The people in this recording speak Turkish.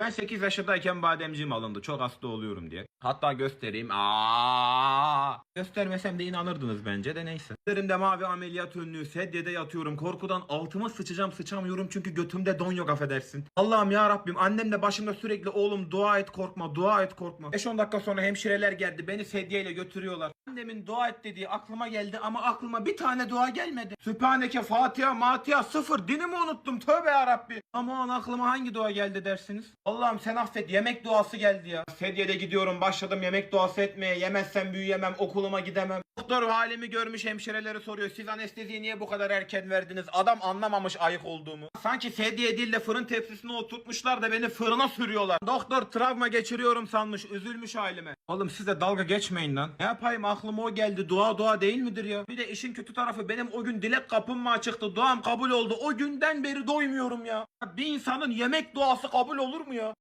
Ben 8 yaşındayken bademciğim alındı. Çok hasta oluyorum diye. Hatta göstereyim. Aa! Göstermesem de inanırdınız bence de neyse. Üzerimde mavi ameliyat önlüğü sedyede yatıyorum. Korkudan altıma sıçacağım sıçamıyorum çünkü götümde don yok affedersin. Allah'ım ya Rabbim annem de başımda sürekli oğlum dua et korkma dua et korkma. 5-10 dakika sonra hemşireler geldi beni sedyeyle götürüyorlar. Annemin dua et dediği aklıma geldi ama aklıma bir tane dua gelmedi. Sübhaneke Fatiha Matiha sıfır dinimi unuttum tövbe ya Rabbi. Aman aklıma hangi dua geldi dersiniz? Allah'ım sen affet yemek duası geldi ya. Sedyede gidiyorum başladım yemek duası etmeye yemezsem büyüyemem okuluma gidemem. Doktor halimi görmüş hemşireleri soruyor siz anesteziyi niye bu kadar erken verdiniz? Adam anlamamış ayık olduğumu. Sanki sedye değil de fırın tepsisine oturtmuşlar da beni fırına sürüyorlar. Doktor travma geçiriyorum sanmış üzülmüş halime. Oğlum siz de dalga geçmeyin lan. Ne yapayım aklıma o geldi dua dua değil midir ya? Bir de işin kötü tarafı benim o gün dilek kapım mı açıktı duam kabul oldu. O günden beri doymuyorum ya. Bir insanın yemek duası kabul olur mu ya?